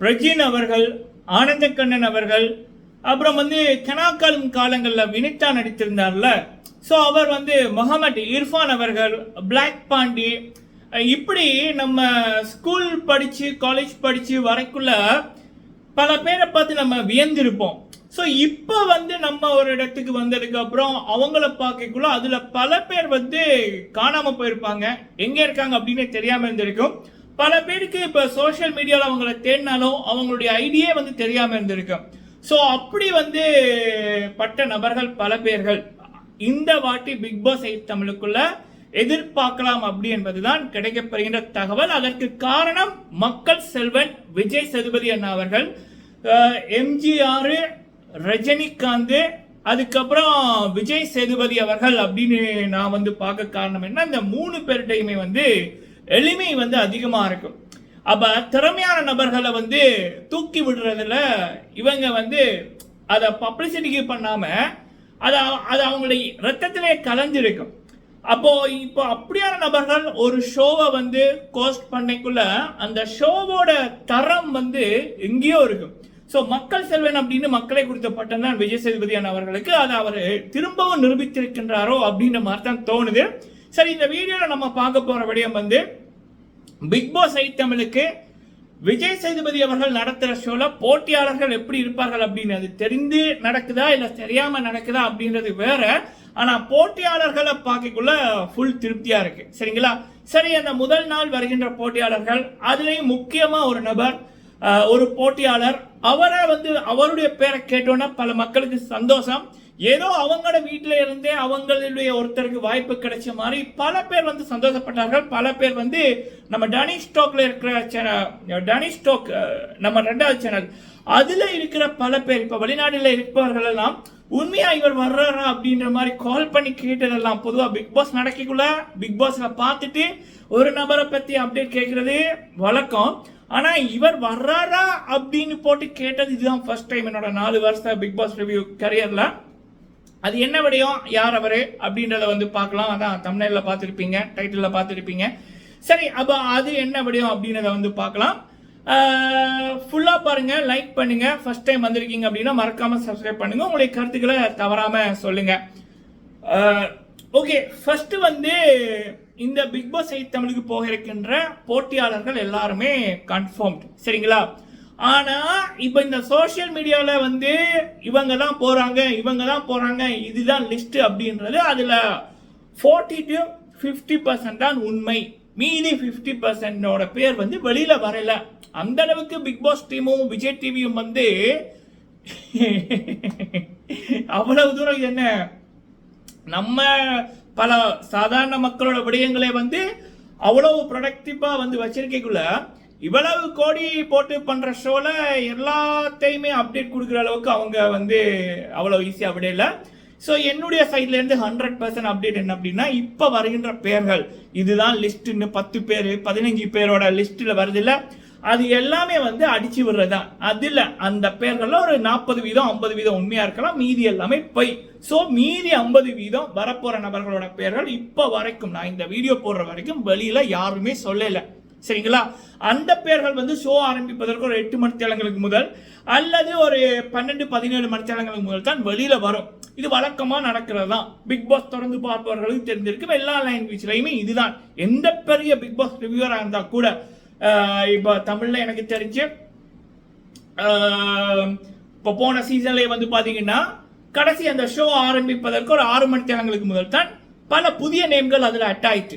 பிரஜின் அவர்கள் ஆனந்தக்கண்ணன் அவர்கள் அப்புறம் வந்து கனாக்காலும் காலங்களில் வினிதா நடித்திருந்தார்ல. ஸோ அவர் வந்து முகமது இர்ஃபான் அவர்கள் பிளாக் பாண்டி இப்படி நம்ம ஸ்கூல் படித்து காலேஜ் படித்து வரைக்குள்ள பல பேரை பார்த்து நம்ம வியந்திருப்போம். ஸோ இப்போ வந்து நம்ம ஒரு இடத்துக்கு வந்ததுக்கு அப்புறம் அவங்கள பார்க்கக்குள்ள அதில் பல பேர் வந்து காணாமல் போயிருப்பாங்க. எங்கே இருக்காங்க அப்படின்னு தெரியாமல் இருந்திருக்கும். பல பேருக்கு இப்போ சோஷியல் மீடியாவில் அவங்கள தேடினாலும் அவங்களுடைய ஐடியே வந்து தெரியாமல் இருந்திருக்கு ஸோ அப்படி வந்து பட்ட நபர்கள் பல பேர்கள் இந்த வாட்டி பிக் பாஸ் எயிட் தமிழுக்குள்ள எதிர்பார்க்கலாம் அப்படி என்பதுதான் கிடைக்கப்பெறுகின்ற தகவல். அதற்கு காரணம் மக்கள் செல்வன் விஜய் சேதுபதி அண்ணா அவர்கள். எம்ஜிஆர் ரஜினிகாந்த் அதுக்கப்புறம் விஜய் சேதுபதி அவர்கள் அப்படின்னு நான் வந்து பார்க்க காரணம் என்ன? இந்த மூணு பேர்கிட்டையுமே வந்து எளிமை வந்து அதிகமாக இருக்கும். அப்போ திறமையான நபர்களை வந்து தூக்கி விடுறதுல இவங்க வந்து அதை பப்ளிசிட்டிக்கு பண்ணாமல் அதை அது அவங்களுடைய ரத்தத்திலே கலந்திருக்கும். அப்போது இப்போ அப்படியான நபர்கள் ஒரு ஷோவை வந்து கோஸ்ட் பண்ணைக்குள்ள அந்த ஷோவோட தரம் வந்து எங்கேயோ இருக்கும். ஸோ மக்கள் செல்வன் அப்படின்னு மக்களை கொடுத்த பட்டம் தான் விஜய் சேதுபதியான அவர்களுக்கு. அதை அவர் திரும்பவும் நிரூபித்திருக்கின்றாரோ அப்படின்ற மாதிரி தான் தோணுது. சரி இந்த வீடியோவில் நம்ம பார்க்க போற விடயம் வந்து பிக் பாஸ் ஐ தமிழுக்கு விஜய் சேதுபதி அவர்கள் நடத்துகிற ஷோல போட்டியாளர்கள் எப்படி இருப்பார்கள் அப்படின்னு அது தெரிந்து நடக்குதா இல்ல தெரியாம நடக்குதா அப்படின்றது வேற. ஆனா போட்டியாளர்களை பார்க்கக்குள்ள ஃபுல் திருப்தியா இருக்கு. சரிங்களா? சரி அந்த முதல் நாள் வருகின்ற போட்டியாளர்கள் அதுலேயும் முக்கியமா ஒரு நபர் ஒரு போட்டியாளர். அவரை வந்து அவருடைய பேரை கேட்டோன்னா பல மக்களுக்கு சந்தோஷம். ஏதோ அவங்களோட வீட்டில் இருந்தே அவங்களுடைய ஒருத்தருக்கு வாய்ப்பு கிடைச்ச மாதிரி பல பேர் வந்து சந்தோஷப்பட்டார்கள். பல பேர் வந்து நம்ம டனி ஸ்டோக்கில் இருக்கிற சேனல் டனி ஸ்டோக் நம்ம ரெண்டாவது சேனல். அதில் இருக்கிற பல பேர் இப்போ வெளிநாடுல இருப்பவர்கள் எல்லாம் உண்மையா இவர் வர்றாரா? அப்படின்ற மாதிரி கால் பண்ணி கேட்டதெல்லாம் பொதுவாக பிக் பாஸ் நடக்கக்குள்ள பிக் பாஸ்ல பார்த்துட்டு ஒரு நபரை பத்தி அப்டேட் கேட்கறது வழக்கம். ஆனா இவர் வர்றாரா? அப்படின்னு போட்டு கேட்டது இதுதான் ஃபர்ஸ்ட் டைம் என்னோட நாலு வருஷம் பிக் பாஸ் ரிவ்யூ கரியர்ல அது என்ன விடயம்? யார் அவர்? அப்படின்றத வந்து பார்க்கலாம். அதான் தமிழ்ல பார்த்துருப்பீங்க டைட்டிலில் பார்த்துருப்பீங்க. சரி அப்போ அது என்ன விடயம் அப்படின்றத வந்து பார்க்கலாம். ஃபுல்லாக பாருங்கள் லைக் பண்ணுங்கள் ஃபஸ்ட் டைம் வந்திருக்கீங்க அப்படின்னா மறக்காமல் சப்ஸ்கிரைப் பண்ணுங்கள் உங்களுடைய கருத்துக்களை தவறாமல் சொல்லுங்கள் ஓகே ஃபஸ்ட்டு வந்து இந்த பிக் பாஸ் ஐ தமிழுக்கு போக இருக்கின்ற போட்டியாளர்கள் எல்லாருமே கன்ஃபார்ம்ட் சரிங்களா? ஆனா இப்போ இந்த சோஷியல் மீடியால வந்து இவங்க தான் போறாங்க இவங்க தான் போறாங்க இதுதான் லிஸ்ட் அப்படின்றது அதுல ஃபோர்ட்டி டு ஃபிஃப்டி பர்சன்ட் தான் உண்மை. மீதி ஃபிஃப்டி பர்சன்டோட பேர் வந்து வெளியில வரல. அந்த அளவுக்கு பிக் பாஸ் டீமும் விஜய் டிவியும் வந்து அவ்வளவு தூரம் என்ன? நம்ம பல சாதாரண மக்களோட விடயங்களை வந்து அவ்வளவு ப்ரொடக்டிவா வந்து வச்சிருக்கைக்குள்ள இவ்வளவு கோடி போட்டு பண்ற ஷோல எல்லாத்தையுமே அப்டேட் கொடுக்குற அளவுக்கு அவங்க வந்து அவ்வளவு ஈஸியா விடையில ஸோ என்னுடைய சைட்ல இருந்து ஹண்ட்ரட் பர்சன்ட் அப்டேட் என்ன அப்படின்னா இப்போ வருகின்ற பேர்கள் இதுதான் லிஸ்ட்னு பத்து பேர் பதினஞ்சு பேரோட லிஸ்ட்ல வருது இல்ல? அது எல்லாமே வந்து அடிச்சு விடுறதா? அதில் அந்த பேர்கள்ல ஒரு நாற்பது வீதம் ஐம்பது வீதம் உண்மையா இருக்கலாம் மீதி எல்லாமே பொய். ஸோ மீதி ஐம்பது வீதம் வரப்போற நபர்களோட பேர்கள் இப்போ வரைக்கும் நான் இந்த வீடியோ போடுற வரைக்கும் வெளியில யாருமே சொல்லலை. சரிங்களா? அந்த பேர்கள் வந்து ஷோ ஆரம்பிப்பதற்கு ஒரு எட்டு மணித்தேலங்களுக்கு முதல் அல்லது ஒரு பன்னெண்டு பதினேழு மணித்தேளங்களுக்கு முதல் தான் வெளியில் வரும். இது வழக்கமாக நடக்கிறது தான். பிக் பாஸ் தொடர்ந்து பார்ப்பவர்களுக்கு தெரிஞ்சிருக்கும் எல்லா லாங்குவேஜ்லையுமே இதுதான். எந்த பெரிய பிக் பாஸ் ரிவியூவராக இருந்தால் கூட இப்போ தமிழில் எனக்கு தெரிஞ்சு இப்போ போன சீசன்லேயே வந்து பார்த்தீங்கன்னா கடைசி அந்த ஷோ ஆரம்பிப்பதற்கு ஒரு ஆறு மணித்தேலங்களுக்கு முதல் தான் பல புதிய நேம்கள் அதில் அட்டாயிட்டு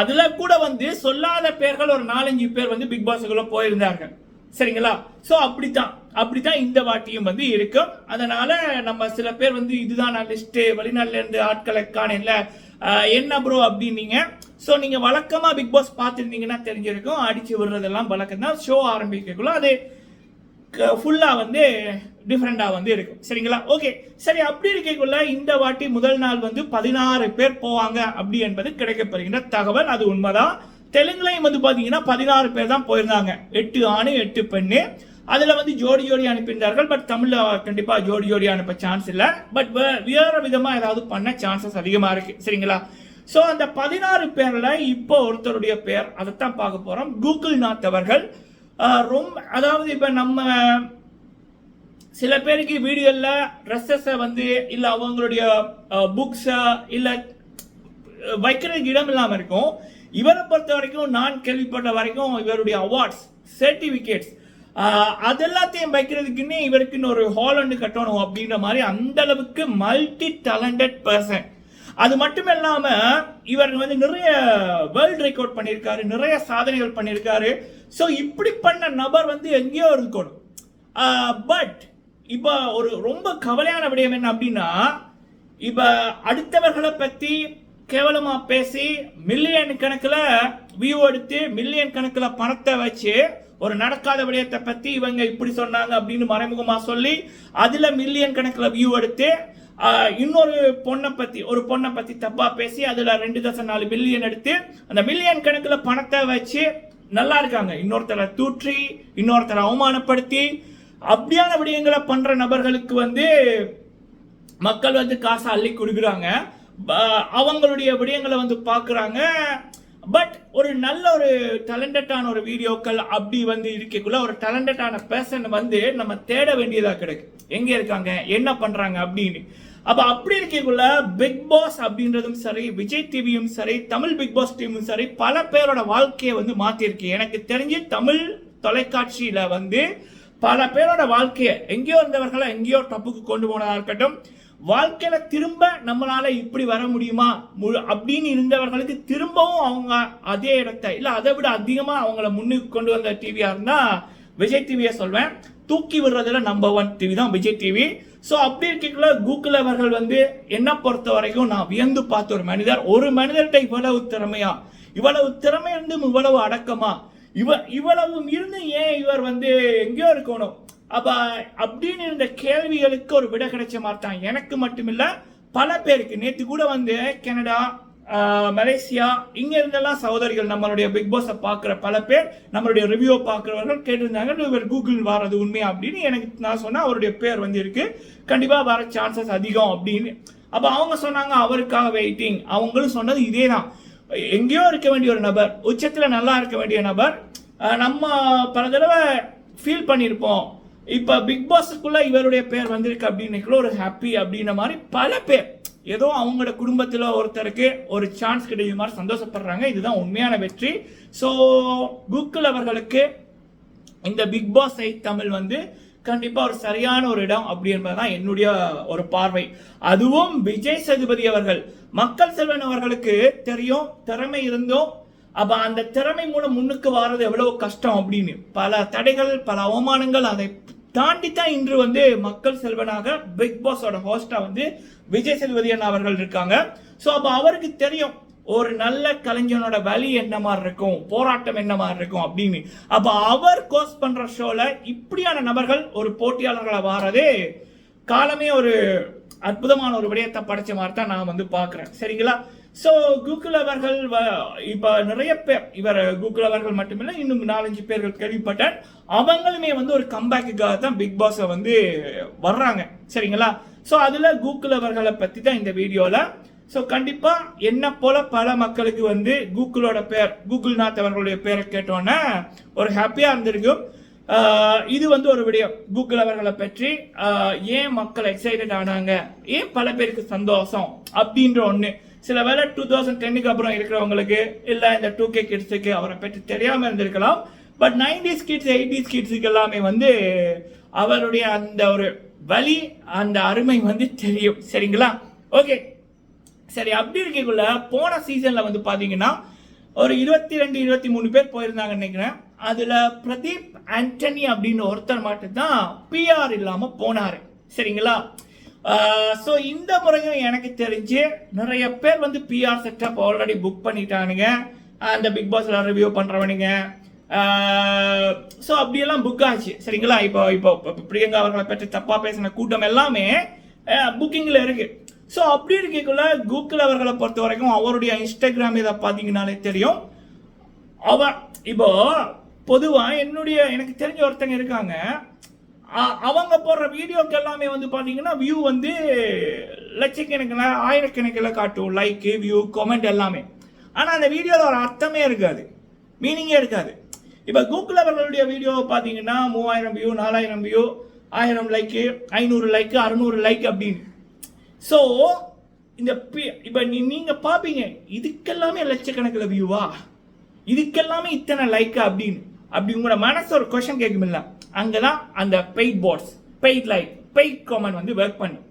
அதுல கூட வந்து சொல்லாத பேர்கள் ஒரு நாலஞ்சு பேர் வந்து பிக் பாஸுக்குள்ள போயிருந்தார்கள் சரிங்களா? ஸோ அப்படித்தான். அப்படித்தான் இந்த வாட்டியும் வந்து இருக்கும் அதனால நம்ம சில பேர் வந்து இதுதான் நான் லிஸ்ட்டு இருந்து ஆட்களை காணல என்ன ப்ரோ அப்படின்னீங்க? ஸோ நீங்கள் வழக்கமாக பிக் பாஸ் பார்த்துருந்தீங்கன்னா தெரிஞ்சிருக்கும். அடித்து விடுறதெல்லாம் வழக்கம் தான் ஷோ ஆரம்பிக்கக்குள்ள அது ஃபுல்லாக வந்து டிஃப்ரெண்ட்டாக வந்து இருக்கும். சரிங்களா? ஓகே சரி அப்படி இருக்கக்குள்ள இந்த வாட்டி முதல் நாள் வந்து பதினாறு பேர் போவாங்க அப்படி என்பது கிடைக்கப்படுகின்ற தகவல். அது உண்மைதான். தெலுங்குலையும் வந்து பார்த்தீங்கன்னா பதினாறு பேர் தான் போயிருந்தாங்க. எட்டு ஆணு எட்டு பெண்ணு. அதில் வந்து ஜோடி ஜோடி அனுப்பியிருந்தார்கள். பட் தமிழில் கண்டிப்பாக ஜோடி ஜோடி அனுப்ப சான்ஸ் இல்லை. பட் வேறு விதமாக ஏதாவது பண்ண சான்சஸ் அதிகமாக இருக்கு. சரிங்களா? ஸோ அந்த பதினாறு பேரில் இப்போ ஒருத்தருடைய பேர். அதைத்தான் பார்க்க போகிறோம் கூகுள் நாத் அவர்கள் ரொம்ப அதாவது இப்போ நம்ம சில பேருக்கு வீடியோவில் ட்ரெஸ்ஸஸை வந்து இல்லை அவங்களுடைய புக்ஸை இல்லை வைக்கிறதுக்கு இடம் இல்லாமல் இருக்கும். இவரை பொறுத்த வரைக்கும் நான் கேள்விப்பட்ட வரைக்கும் இவருடைய அவார்ட்ஸ் சர்டிஃபிகேட்ஸ் அதெல்லாத்தையும் வைக்கிறதுக்குன்னே இவருக்குன்னு ஒரு ஹால் ஒன்று கட்டணும் அப்படின்ற மாதிரி அந்த அளவுக்கு மல்டி டேலண்டட் பர்சன் அது மட்டும் இல்லாம இவர் வந்து நிறைய வேர்ல்ட் ரெக்கார்ட் பண்ணியிருக்காரு நிறைய சாதனைகள் பண்ணியிருக்காரு. ஸோ இப்படி பண்ண நபர் வந்து எங்கேயோ இருக்கணும். பட் இப்போ ஒரு ரொம்ப கவலையான விடயம் என்ன அப்படின்னா இப்போ அடுத்தவர்களை பற்றி கேவலமா பேசி மில்லியன் கணக்கில் வியூ எடுத்து மில்லியன் கணக்கில் பணத்தை வச்சு ஒரு நடக்காத விடயத்தை பற்றி இவங்க இப்படி சொன்னாங்க அப்படின்னு மறைமுகமாக சொல்லி அதில் மில்லியன் கணக்கில் வியூ எடுத்து இன்னொரு பொண்ணை பற்றி ஒரு பொண்ணை பற்றி தப்பாக பேசி அதில் ரெண்டு தசம் நாலு மில்லியன் எடுத்து அந்த மில்லியன் கணக்கில் பணத்தை வச்சு நல்லா இருக்காங்க. இன்னொருத்தரை தூற்றி இன்னொருத்தரை அவமானப்படுத்தி அப்படியான விடயங்களை பண்ற நபர்களுக்கு வந்து மக்கள் வந்து காசை அள்ளி கொடுக்குறாங்க. அவங்களுடைய விடயங்களை வந்து பார்க்குறாங்க. பட் ஒரு நல்ல ஒரு டேலண்டடான ஒரு வீடியோக்கள் அப்படி வந்து இருக்கக்குள்ள ஒரு டேலண்டடான பர்சன் வந்து நம்ம தேட வேண்டியதாக கிடைக்கும் எங்கே இருக்காங்க? என்ன பண்ணுறாங்க அப்படின்னு. அப்போ அப்படி இருக்கக்குள்ள பிக் பாஸ் அப்படின்றதும் சரி விஜய் டிவியும் சரி தமிழ் பிக் பாஸ் டீமும் சரி பல பேரோட வாழ்க்கையை வந்து மாற்றிருக்கு எனக்கு தெரிஞ்சு தமிழ் தொலைக்காட்சியில் வந்து பல பேரோட வாழ்க்கையை எங்கேயோ இருந்தவர்களை எங்கேயோ டப்புக்கு கொண்டு போனதாக இருக்கட்டும் வாழ்க்கையில திரும்ப நம்மளால இப்படி வர முடியுமா? முழு- அப்படின்னு இருந்தவர்களுக்கு திரும்பவும் அவங்க அதே இடத்தை இல்லை அதை விட அதிகமாக அவங்கள முன்னுக்கு கொண்டு வந்த டிவியாக இருந்தால் விஜய் டிவியை சொல்வேன். தூக்கி விடுறதுல நம்பர் ஒன் டிவி தான் விஜய் டிவி ஸோ அப்படி இருக்கீங்களா கூகுள் அவர்கள் வந்து என்ன பொறுத்த வரைக்கும் நான் வியந்து பார்த்த ஒரு மனிதர். ஒரு மனிதர்கிட்ட இவ்வளவு திறமையா? இவ்வளவு திறமை இருந்தும் இவ்வளவு அடக்கமா? இவ இவ்வளவும் இருந்து ஏன் இவர் வந்து எங்கேயோ இருக்கணும்? அப்ப அப்படின்னு இருந்த கேள்விகளுக்கு ஒரு விடை கிடைச்ச மாதிரி தான். எனக்கு மட்டுமில்ல பல பேருக்கு. நேற்று கூட வந்து கனடா மலேசியா இங்க இருந்தெல்லாம் சகோதரிகள் நம்மளுடைய பிக் பாஸை பார்க்குற பல பேர் நம்மளுடைய ரிவ்யூ பார்க்குறவர்கள் கேட்டிருந்தாங்க. இவர் கூகுள் வர்றது உண்மையா அப்படின்னு எனக்கு நான் சொன்னேன் அவருடைய பேர் வந்து இருக்கு. கண்டிப்பாக வர சான்சஸ் அதிகம் அப்படின்னு. அப்போ அவங்க சொன்னாங்க அவருக்காக வெயிட்டிங் அவங்களும் சொன்னது இதே தான் எங்கேயோ இருக்க வேண்டிய ஒரு நபர் உச்சத்தில் நல்லா இருக்க வேண்டிய நபர் நம்ம பல தடவை ஃபீல் பண்ணியிருப்போம் இப்போ பிக் பாஸுக்குள்ளே இவருடைய பேர் வந்திருக்கு அப்படின்னு ஒரு ஹாப்பி அப்படின்ற மாதிரி பல பேர் ஏதோ அவங்களோட குடும்பத்தில் ஒருத்தருக்கு ஒரு சான்ஸ் கிடைக்கிற மாதிரி சந்தோஷப்படுறாங்க. இதுதான் உண்மையான வெற்றி. ஸோ கூகுள் அவர்களுக்கு இந்த பிக் பாஸ் ஐ தமிழ் வந்து கண்டிப்பாக ஒரு சரியான ஒரு இடம் அப்படி என்பதுதான் என்னுடைய ஒரு பார்வை. அதுவும் விஜய் சதுபதி அவர்கள். மக்கள் செல்வன் அவர்களுக்கு தெரியும் திறமை இருந்தும் அப்ப அந்த திறமை மூலம் முன்னுக்கு வர்றது எவ்வளவு கஷ்டம் அப்படின்னு. பல தடைகள் பல அவமானங்கள் அதை தாண்டி தான் இன்று வந்து மக்கள் செல்வனாக பிக் பாஸோட ஹோஸ்டா வந்து விஜய் சேதுபதி அவர்கள் இருக்காங்க. ஸோ அப்போ அவருக்கு தெரியும் ஒரு நல்ல கலைஞனோட வழி என்ன மாதிரி இருக்கும்? போராட்டம் என்ன மாதிரி இருக்கும் அப்படின்னு. அப்ப அவர் கோஸ் பண்ற ஷோல இப்படியான நபர்கள் ஒரு போட்டியாளர்களை வாரதே காலமே ஒரு அற்புதமான ஒரு விடயத்தை படைச்ச மாதிரி தான் நான் வந்து பார்க்குறேன். சரிங்களா? ஸோ கூகுள் அவர்கள் வ- இப்ப நிறைய பேர் இவர் கூகுள் அவர்கள் மட்டுமில்லை இன்னும் நாலஞ்சு பேர்கள் கேள்விப்பட்டேன். அவங்களுமே வந்து ஒரு கம்பேக்குக்காக தான் பிக் பாஸை வந்து வர்றாங்க. சரிங்களா? ஸோ அதுல கூகுள் அவர்களை பத்தி தான் இந்த வீடியோல ஸோ கண்டிப்பா என்ன போல பல மக்களுக்கு வந்து கூகுளோட பேர் கூகுள் நாத் அவர்களுடைய பேரை கேட்டோன்னே ஒரு ஹாப்பியா இருந்திருக்கும். இது வந்து ஒரு விடயம் கூகுள் அவர்களை பற்றி ஏன் மக்கள் எக்ஸைட்டட் ஆனாங்க? ஏன் பல பேருக்கு சந்தோஷம்? அப்படின்ற ஒன்று சில வேலை டூ தௌசண்ட் டென்னுக்கு அப்புறம் இருக்கிறவங்களுக்கு இல்லை இந்த டூ கே கிட்ஸுக்கு அவரை பற்றி தெரியாமல் இருந்திருக்கலாம். பட் நைன்டிஸ் கிட்ஸ் எயிட்டிஸ் கிட்ஸுக்கு எல்லாமே வந்து அவருடைய அந்த ஒரு வழி அந்த அருமை வந்து தெரியும். சரிங்களா? ஓகே சரி அப்படி இருக்கக்குள்ள போன சீசனில் வந்து பார்த்தீங்கன்னா ஒரு இருபத்தி ரெண்டு இருபத்தி மூணு பேர் போயிருந்தாங்கன்னு நினைக்கிறேன். அதில் பிரதீப் ஆண்டனி அப்படின்னு ஒருத்தர் மட்டும்தான் பிஆர் இல்லாமல் போனாரு. சரிங்களா? ஸோ இந்த முறையும் எனக்கு தெரிஞ்சு நிறைய பேர் வந்து பிஆர் செட்டப் ஆல்ரெடி புக் பண்ணிட்டானுங்க. அந்த பிக் பாஸில் ரிவ்யூ பண்ணுறவனுங்க ஸோ அப்படியெல்லாம் புக் ஆச்சு. சரிங்களா? இப்போ இப்போ பிரியங்கா அவர்களை பற்றி தப்பாக பேசின கூட்டம் எல்லாமே புக்கிங்கில் இருக்குது ஸோ அப்படி இருக்கக்குள்ள கூகுள் அவர்களை பொறுத்த வரைக்கும் அவருடைய இன்ஸ்டாகிராம் இதை பார்த்தீங்கன்னாலே தெரியும். அவர் இப்போ பொதுவாக என்னுடைய எனக்கு தெரிஞ்ச ஒருத்தங்க இருக்காங்க. அவங்க போடுற வீடியோக்கு எல்லாமே வந்து பார்த்தீங்கன்னா வியூ வந்து லட்சக்கணக்கில் ஆயிரக்கணக்கில் காட்டும். லைக்கு வியூ கமெண்ட் எல்லாமே. ஆனால் அந்த வீடியோவில் ஒரு அர்த்தமே இருக்காது. மீனிங்கே இருக்காது. இப்போ கூகுள் அவர்களுடைய வீடியோ பார்த்தீங்கன்னா மூவாயிரம் வியூ நாலாயிரம் வியூ ஆயிரம் லைக்கு ஐநூறு லைக்கு அறுநூறு லைக் அப்படின்னு. ஸோ இந்த இப்போ நீ நீங்கள் பார்ப்பீங்க இதுக்கெல்லாமே லட்சக்கணக்கில் வியூவா இதுக்கெல்லாமே இத்தனை லைக்கா அப்படின்னு. அப்படி உங்களோட மனசு ஒரு கொஷன் கேட்குமில்ல அங்கே தான் அந்த paid bots paid like paid comment வந்து ஒர்க் பண்ணும்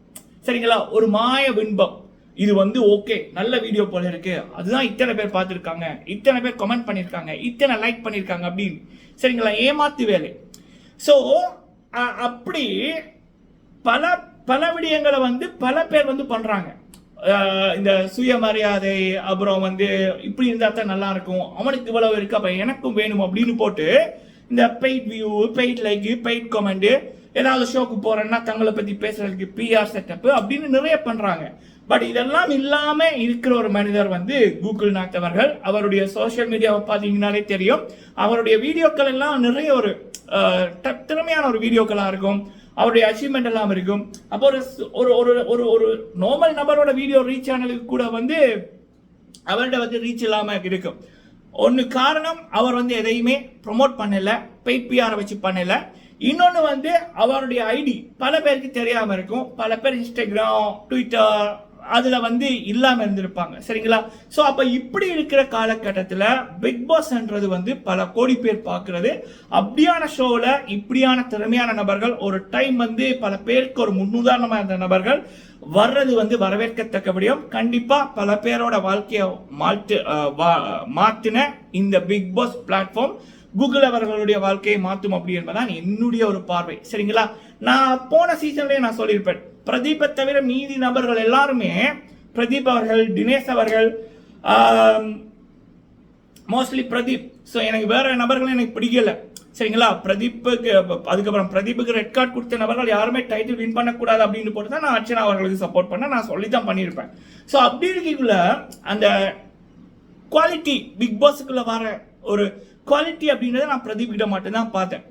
சரிங்களா? ஒரு மாய பின்பம். இது வந்து ஓகே நல்ல வீடியோ போல இருக்கு. அதுதான் இத்தனை பேர் பார்த்துருக்காங்க. இத்தனை பேர் கமெண்ட் பண்ணியிருக்காங்க இத்தனை லைக் பண்ணியிருக்காங்க அப்படின்னு. சரிங்களா? ஏமாத்து வேலை. ஸோ அப்படி பல பல விடயங்களை வந்து பல பேர் வந்து பண்ணுறாங்க இந்த சுயமரியாதை அப்புறம் வந்து இப்படி இருந்தால் தான் நல்லா இருக்கும். அவனுக்கு இவ்வளவு இருக்கு அப்போ எனக்கும் வேணும் அப்படின்னு போட்டு இந்த paid view paid like paid comment ஏதாவது ஷோக்கு போறேன்னா தங்களை பத்தி பேசுறதுக்கு பிஆர் செட்டப் அப்படின்னு நிறைய பண்றாங்க. பட் இதெல்லாம் இல்லாம இருக்கிற ஒரு மனிதர் வந்து கூகுள் நாத் அவர்கள் அவருடைய சோஷியல் மீடியாவை பார்த்தீங்கன்னாலே தெரியும். அவருடைய வீடியோக்கள் எல்லாம் நிறைய ஒரு திறமையான ஒரு வீடியோக்களா இருக்கும். அவருடைய அச்சீவ்மெண்ட் எல்லாம் இருக்கும். அப்போ ஒரு ஒரு ஒரு ஒரு ஒரு நார்மல் நபரோட வீடியோ ரீச் ஆனதுக்கு கூட வந்து அவர்கிட்ட வந்து ரீச் இல்லாமல் இருக்கும். ஒன்று காரணம் அவர் வந்து எதையுமே ப்ரொமோட் பண்ணலை பெய்ட் பிஆரை வச்சு பண்ணலை. இன்னொன்று வந்து அவருடைய ஐடி பல பேருக்கு தெரியாமல் இருக்கும். பல பேர் இன்ஸ்டாகிராம் ட்விட்டர் அதில் வந்து இல்லாமல் இருந்திருப்பாங்க. சரிங்களா? ஸோ அப்போ இப்படி இருக்கிற காலகட்டத்தில் பிக் பாஸ்ன்றது வந்து பல கோடி பேர் பார்க்குறது. அப்படியான ஷோவில் இப்படியான திறமையான நபர்கள் ஒரு டைம் வந்து பல பேருக்கு ஒரு முன்னுதாரணமாக இருந்த நபர்கள் வர்றது வந்து வரவேற்கத்தக்க விடயம். கண்டிப்பாக பல பேரோட வாழ்க்கையை மாற்று மாற்றின வா- இந்த பிக் பாஸ் பிளாட்ஃபார்ம் கூகுள் அவர்களுடைய வாழ்க்கையை மாற்றும் அப்படி என்பதுதான் என்னுடைய ஒரு பார்வை. சரிங்களா? நான் போன சீசன்லேயே நான் சொல்லியிருப்பேன். பிரதீப்பை தவிர மீதி நபர்கள் எல்லாருமே பிரதீப் அவர்கள் தினேஷ் அவர்கள் மோஸ்ட்லி பிரதீப். ஸோ எனக்கு வேற நபர்களும் எனக்கு பிடிக்கல. சரிங்களா? பிரதீப்புக்கு அதுக்கப்புறம் பிரதீப்புக்கு ரெட் கார்டு கொடுத்த நபர்கள் யாருமே டைட்டில் வின் பண்ணக்கூடாது அப்படின்னு போட்டு தான் நான் அர்ச்சனா அவர்களுக்கு சப்போர்ட் பண்ண நான் சொல்லி தான் பண்ணியிருப்பேன். ஸோ அப்படி இருக்கக்குள்ள அந்த குவாலிட்டி பிக் பாஸுக்குள்ளே வர ஒரு குவாலிட்டி அப்படின்றத நான் பிரதீப் கிட்ட மட்டும்தான் பார்த்தேன்.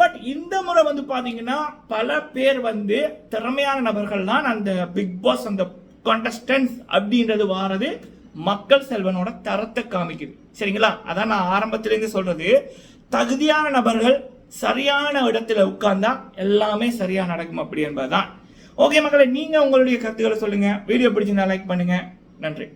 பட் இந்த முறை வந்து பார்த்தீங்கன்னா பல பேர் வந்து திறமையான நபர்கள் தான் அந்த பிக் பாஸ் அந்த கண்டஸ்டன்ஸ் அப்படின்றது வாரது மக்கள் செல்வனோட தரத்தை காமிக்குது. சரிங்களா? அதான் நான் ஆரம்பத்திலேருந்து சொல்றது. தகுதியான நபர்கள் சரியான இடத்துல உட்கார்ந்தா எல்லாமே சரியா நடக்கும் அப்படி என்பதுதான். ஓகே மக்களை நீங்க உங்களுடைய கருத்துக்களை சொல்லுங்க. வீடியோ பிடிச்சிருந்தா லைக் பண்ணுங்க. நன்றி.